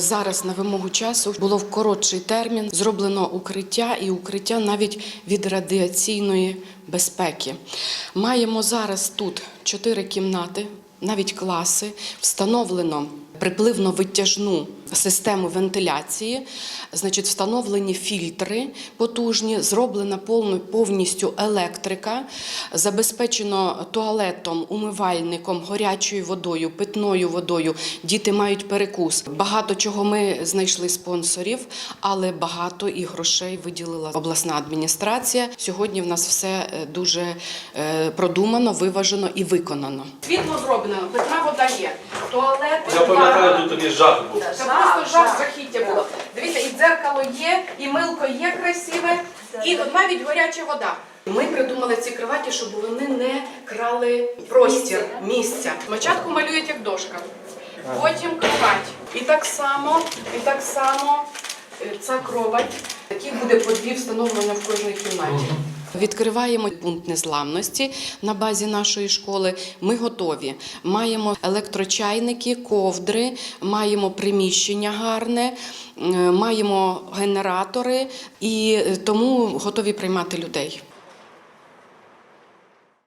Зараз на вимогу часу було в коротший термін зроблено укриття і укриття навіть від радіаційної безпеки. Маємо зараз тут чотири кімнати, навіть класи, встановлено припливно-витяжну систему вентиляції, значить, встановлені фільтри потужні, зроблена повністю електрика, забезпечено туалетом, умивальником, гарячою водою, питною водою. Діти мають перекус. Багато чого ми знайшли спонсорів, але багато і грошей виділила обласна адміністрація. Сьогодні в нас все е, дуже е, продумано, виважено і виконано. Світло зроблено, питна вода є, туалет. Я пам'ятаю, тут тоді жах був. Це просто жах жахіття було. Дивіться, і дзеркало є, і милко є красиве, і навіть гаряча вода. Ми придумали ці кроваті, щоб вони не крали простір, місця. Спочатку малюють як дошка, потім кровать. І так само, і так само е, ця кровать. Такі буде по дві встановлення в кожній кімнаті. Відкриваємо пункт незламності на базі нашої школи. Ми готові. Маємо електрочайники, ковдри, маємо приміщення гарне, е, маємо генератори і тому готові приймати людей.